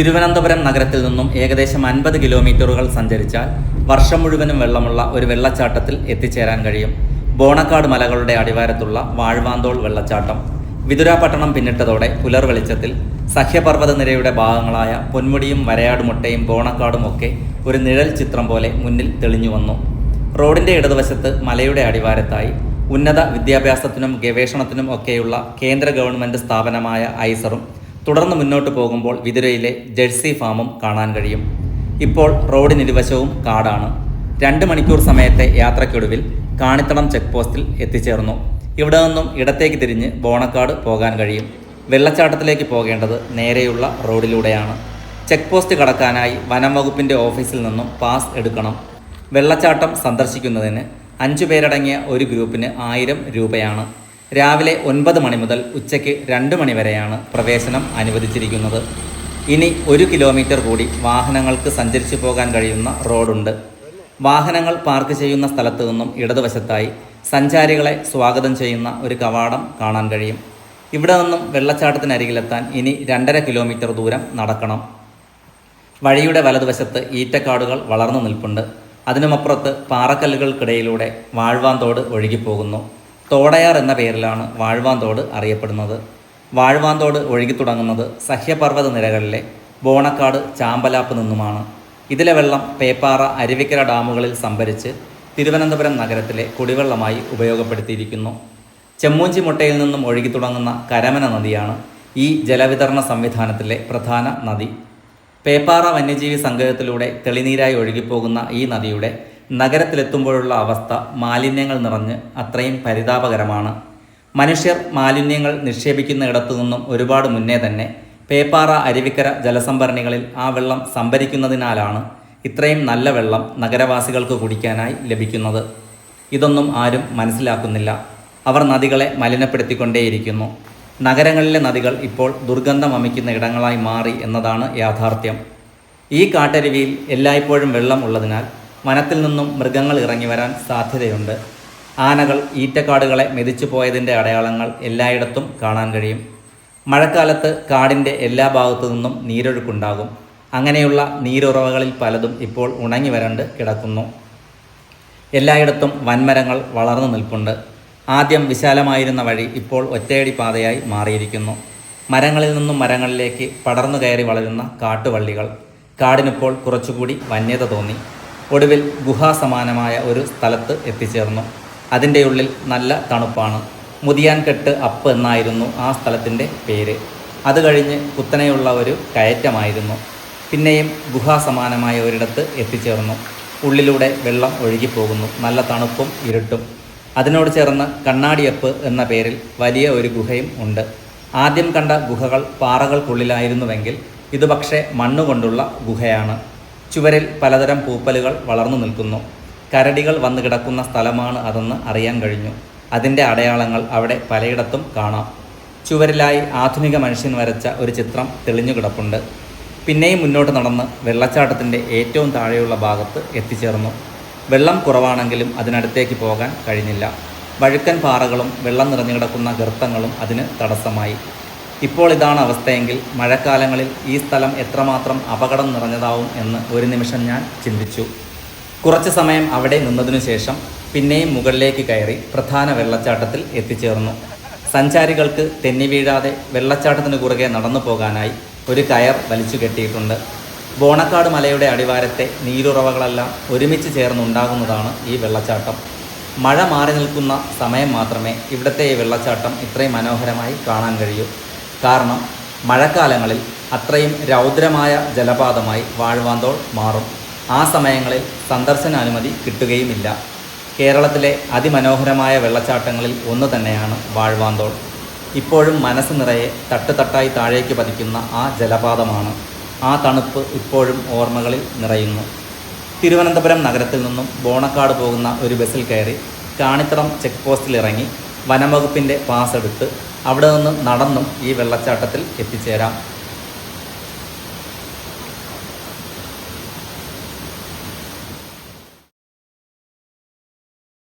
തിരുവനന്തപുരം നഗരത്തിൽ നിന്നും ഏകദേശം അൻപത് കിലോമീറ്ററുകൾ സഞ്ചരിച്ചാൽ വർഷം മുഴുവനും വെള്ളമുള്ള ഒരു വെള്ളച്ചാട്ടത്തിൽ എത്തിച്ചേരാൻ കഴിയും. ബോണക്കാട് മലകളുടെ അടിവാരത്തുള്ള വാഴ്വാന്തോൾ വെള്ളച്ചാട്ടം. വിതുരാപട്ടണം പിന്നിട്ടതോടെ പുലർ വെളിച്ചത്തിൽ സഹ്യപർവത നിരയുടെ ഭാഗങ്ങളായ പൊന്മുടിയും വരയാടുമുട്ടയും ബോണക്കാടും ഒക്കെ ഒരു നിഴൽ ചിത്രം പോലെ മുന്നിൽ തെളിഞ്ഞു വന്നു റോഡിന്റെ ഇടതുവശത്ത് മലയുടെ അടിവാരത്തായി ഉന്നത വിദ്യാഭ്യാസത്തിനും ഗവേഷണത്തിനും ഒക്കെയുള്ള കേന്ദ്ര ഗവൺമെന്റ് സ്ഥാപനമായ ഐസറും തുടർന്ന് മുന്നോട്ട് പോകുമ്പോൾ വിതുരയിലെ ജെഴ്സി ഫാമും കാണാൻ കഴിയും. ഇപ്പോൾ റോഡിനിരുവശവും കാടാണ്. രണ്ട് മണിക്കൂർ സമയത്തെ യാത്രയ്ക്കൊടുവിൽ കാണിത്തളം ചെക്ക് പോസ്റ്റിൽ എത്തിച്ചേർന്നു. ഇവിടെ നിന്നും ഇടത്തേക്ക് തിരിഞ്ഞ് ബോണക്കാട് പോകാൻ കഴിയും. വെള്ളച്ചാട്ടത്തിലേക്ക് പോകേണ്ടത് നേരെയുള്ള റോഡിലൂടെയാണ്. ചെക്ക് പോസ്റ്റ് കടക്കാനായി വനം വകുപ്പിന്റെ ഓഫീസിൽ നിന്നും പാസ് എടുക്കണം. വെള്ളച്ചാട്ടം സന്ദർശിക്കുന്നതിന് അഞ്ചു പേരടങ്ങിയ ഒരു ഗ്രൂപ്പിന് ആയിരം രൂപയാണ്. രാവിലെ ഒൻപത് മണി മുതൽ ഉച്ചയ്ക്ക് രണ്ട് മണി വരെയാണ് പ്രവേശനം അനുവദിച്ചിരിക്കുന്നത്. ഇനി ഒരു കിലോമീറ്റർ കൂടി വാഹനങ്ങൾക്ക് സഞ്ചരിച്ചു പോകാൻ കഴിയുന്ന റോഡുണ്ട്. വാഹനങ്ങൾ പാർക്ക് ചെയ്യുന്ന സ്ഥലത്തു നിന്നും ഇടതുവശത്തായി സഞ്ചാരികളെ സ്വാഗതം ചെയ്യുന്ന ഒരു കവാടം കാണാൻ കഴിയും. ഇവിടെ നിന്നും വെള്ളച്ചാട്ടത്തിനരികിലെത്താൻ ഇനി രണ്ടര കിലോമീറ്റർ ദൂരം നടക്കണം. വഴിയുടെ വലതുവശത്ത് ഈറ്റക്കാടുകൾ വളർന്നു നിൽപ്പുണ്ട്. അതിനുമപ്പുറത്ത് പാറക്കല്ലുകൾക്കിടയിലൂടെ വാഴ്വാന്തോട് ഒഴുകിപ്പോകുന്നു. തോടയാർ എന്ന പേരിലാണ് വാഴ്വാന്തോട് അറിയപ്പെടുന്നത്. വാഴ്വാന്തോട് ഒഴുകി തുടങ്ങുന്നത് സഹ്യപർവത നിരകളിലെ ബോണക്കാട് ചാമ്പലാപ്പ് നിന്നുമാണ്. ഇതിലെ വെള്ളം പേപ്പാറ അരുവിക്കര ഡാമുകളിൽ സംഭരിച്ച് തിരുവനന്തപുരം നഗരത്തിലെ കുടിവെള്ളമായി ഉപയോഗപ്പെടുത്തിയിരിക്കുന്നു. ചെമ്മൂഞ്ചി മുട്ടയിൽ നിന്നും ഒഴുകി തുടങ്ങുന്ന കരമന നദിയാണ് ഈ ജലവിതരണ സംവിധാനത്തിലെ പ്രധാന നദി. പേപ്പാറ വന്യജീവി സങ്കേതത്തിലൂടെ തെളിനീരായി ഒഴുകിപ്പോകുന്ന ഈ നദിയുടെ നഗരത്തിലെത്തുമ്പോഴുള്ള അവസ്ഥ മാലിന്യങ്ങൾ നിറഞ്ഞ് അത്രയും പരിതാപകരമാണ്. മനുഷ്യർ മാലിന്യങ്ങൾ നിക്ഷേപിക്കുന്ന ഇടത്തു നിന്നും ഒരുപാട് മുന്നേ തന്നെ പേപ്പാറ അരുവിക്കര ജലസംഭരണികളിൽ ആ വെള്ളം സംഭരിക്കുന്നതിനാലാണ് ഇത്രയും നല്ല വെള്ളം നഗരവാസികൾക്ക് കുടിക്കാനായി ലഭിക്കുന്നത്. ഇതൊന്നും ആരും മനസ്സിലാക്കുന്നില്ല. അവർ നദികളെ മലിനപ്പെടുത്തിക്കൊണ്ടേയിരിക്കുന്നു. നഗരങ്ങളിലെ നദികൾ ഇപ്പോൾ ദുർഗന്ധം അമിക്കുന്ന ഇടങ്ങളായി മാറി എന്നതാണ് യാഥാർത്ഥ്യം. ഈ കാട്ടരുവിയിൽ എല്ലായ്പ്പോഴും വെള്ളം ഉള്ളതിനാൽ വനത്തിൽ നിന്നും മൃഗങ്ങൾ ഇറങ്ങി വരാൻ സാധ്യതയുണ്ട്. ആനകൾ ഈറ്റക്കാടുകളെ മെതിച്ചു പോയതിന്റെ അടയാളങ്ങൾ എല്ലായിടത്തും കാണാൻ കഴിയും. മഴക്കാലത്ത് കാടിന്റെ എല്ലാ ഭാഗത്തു നിന്നും നീരൊഴുക്കുണ്ടാകും. അങ്ങനെയുള്ള നീരുറവകളിൽ പലതും ഇപ്പോൾ ഉണങ്ങി വരണ്ട് കിടക്കുന്നു. എല്ലായിടത്തും വൻമരങ്ങൾ വളർന്നു നിൽപ്പുണ്ട്. ആദ്യം വിശാലമായിരുന്ന വഴി ഇപ്പോൾ ഒറ്റയടി പാതയായി മാറിയിരിക്കുന്നു. മരങ്ങളിൽ നിന്നും മരങ്ങളിലേക്ക് പടർന്നു കയറി വളരുന്ന കാട്ടുവള്ളികൾ. കാടിനിപ്പോൾ കുറച്ചുകൂടി വന്യത തോന്നി. ഒടുവിൽ ഗുഹാസമാനമായ ഒരു സ്ഥലത്ത് എത്തിച്ചേർന്നു. അതിന്റെ ഉള്ളിൽ നല്ല തണുപ്പാണ്. മുതിയാൻകെട്ട് അപ്പ് എന്നായിരുന്നു ആ സ്ഥലത്തിന്റെ പേര്. അത് കഴിഞ്ഞ് കുത്തനെയുള്ള ഒരു കയറ്റമായിരുന്നു. പിന്നെയും ഗുഹാസമാനമായ ഒരിടത്ത് എത്തിച്ചേർന്നു. ഉള്ളിലൂടെ വെള്ളം ഒഴുകിപ്പോകുന്നു. നല്ല തണുപ്പും ഇരുട്ടും. അതിനോട് ചേർന്ന് കണ്ണാടിയപ്പ് എന്ന പേരിൽ വലിയ ഒരു ഗുഹയും ഉണ്ട്. ആദ്യം കണ്ട ഗുഹകൾ പാറകൾക്കുള്ളിലായിരുന്നുവെങ്കിൽ ഇത് പക്ഷേ മണ്ണുകൊണ്ടുള്ള ഗുഹയാണ്. ചുവരിൽ പലതരം പൂപ്പലുകൾ വളർന്നു നിൽക്കുന്നു. കരടികൾ വന്നു കിടക്കുന്ന സ്ഥലമാണ് അതെന്ന് അറിയാൻ കഴിഞ്ഞു. അതിന്റെ അടയാളങ്ങൾ അവിടെ പലയിടത്തും കാണാം. ചുവരിലായി ആധുനിക മനുഷ്യൻ വരച്ച ഒരു ചിത്രം തെളിഞ്ഞു കിടപ്പുണ്ട്. പിന്നെയും മുന്നോട്ട് നടന്ന് വെള്ളച്ചാട്ടത്തിന്റെ ഏറ്റവും താഴെയുള്ള ഭാഗത്ത് എത്തിച്ചേർന്നു. വെള്ളം കുറവാണെങ്കിലും അതിനടുത്തേക്ക് പോകാൻ കഴിഞ്ഞില്ല. വഴുക്കൻ പാറകളും വെള്ളം നിറഞ്ഞു കിടക്കുന്ന ഗർത്തങ്ങളും അതിന് തടസ്സമായി. ഇപ്പോൾ ഇതാണ് അവസ്ഥയെങ്കിൽ മഴക്കാലങ്ങളിൽ ഈ സ്ഥലം എത്രമാത്രം അപകടം നിറഞ്ഞതാവും എന്ന് ഒരു നിമിഷം ഞാൻ ചിന്തിച്ചു. കുറച്ച് സമയം അവിടെ നിന്നതിനു ശേഷം പിന്നെയും മുകളിലേക്ക് കയറി പ്രധാന വെള്ളച്ചാട്ടത്തിൽ എത്തിച്ചേർന്നു. സഞ്ചാരികൾക്ക് തെന്നി വീഴാതെ വെള്ളച്ചാട്ടത്തിന് കുറുകെ നടന്നു പോകാനായി ഒരു കയർ വലിച്ചു കെട്ടിയിട്ടുണ്ട്. ബോണക്കാട് മലയുടെ അടിവാരത്തെ നീരുറവകളെല്ലാം ഒരുമിച്ച് ചേർന്നുണ്ടാകുന്നതാണ് ഈ വെള്ളച്ചാട്ടം. മഴ മാറി നിൽക്കുന്ന സമയം മാത്രമേ ഇവിടുത്തെ ഈ വെള്ളച്ചാട്ടം ഇത്രയും മനോഹരമായി കാണാൻ കഴിയൂ. കാരണം മഴക്കാലങ്ങളിൽ അത്രയും രൗദ്രമായ ജലപാതമായി വാഴ്വാന്തോൾ മാറും. ആ സമയങ്ങളിൽ സന്ദർശനാനുമതി കിട്ടുകയുമില്ല. കേരളത്തിലെ അതിമനോഹരമായ വെള്ളച്ചാട്ടങ്ങളിൽ ഒന്ന് തന്നെയാണ് വാഴ്വാന്തോൾ ഇപ്പോഴും മനസ്സ് നിറയെ തട്ടുതട്ടായി താഴേക്ക് പതിക്കുന്ന ആ ജലപാതമാണ്. ആ തണുപ്പ് ഇപ്പോഴും ഓർമ്മകളിൽ നിറയുന്നു. തിരുവനന്തപുരം നഗരത്തിൽ നിന്നും ബോണക്കാട് പോകുന്ന ഒരു ബസ്സിൽ കയറി കാണിത്തറം ചെക്ക് പോസ്റ്റിൽ ഇറങ്ങി വനംവകുപ്പിന്റെ പാസ് എടുത്ത് അവിടെ നിന്ന് നടന്നും ഈ വെള്ളച്ചാട്ടത്തിൽ എത്തിച്ചേരാം.